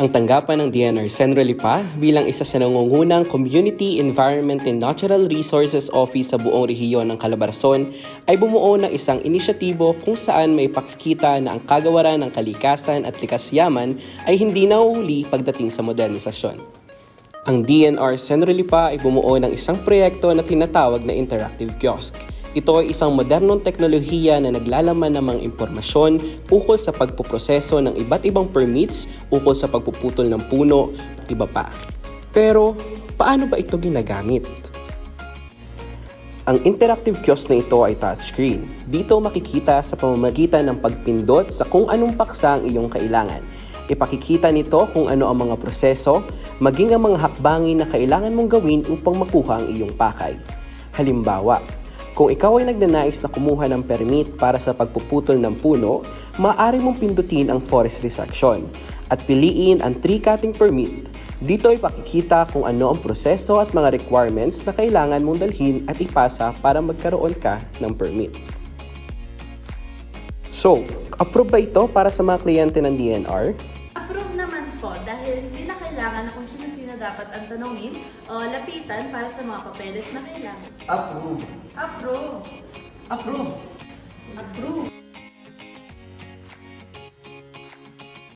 Ang tanggapan ng DNR Senro Lipa bilang isa sa nangungunang Community Environment and Natural Resources Office sa buong rehiyon ng Calabarzon ay bumuo ng isang inisyatibo kung saan may pakikita na ang kagawaran ng kalikasan at likas yaman ay hindi nauuli pagdating sa modernisasyon. Ang DNR Senro Lipa ay bumuo ng isang proyekto na tinatawag na Interactive Kiosk. Ito ay isang modernong teknolohiya na naglalaman ng mga impormasyon ukol sa pagpuproseso ng iba't ibang permits ukol sa pagpuputol ng puno at iba pa. Pero, paano ba ito ginagamit? Ang interactive kiosk na ito ay touchscreen. Dito makikita sa pamamagitan ng pagpindot sa kung anong paksa ang iyong kailangan. Ipakikita nito kung ano ang mga proseso, maging ang mga hakbangin na kailangan mong gawin upang makuha ang iyong pakay. Halimbawa, kung ikaw ay nagnanais na kumuha ng permit para sa pagpuputol ng puno, maaari mong pindutin ang forestry section at piliin ang tree cutting permit. Dito ay pakikita kung ano ang proseso at mga requirements na kailangan mong dalhin at ipasa para magkaroon ka ng permit. So, approve ba ito para sa mga kliyente ng DNR? Naman po dahil hindi na kailangan na kung sino-sino dapat ang tanongin o lapitan para sa mga papeles na kailangan. Approve. Approve! Approve. Approve!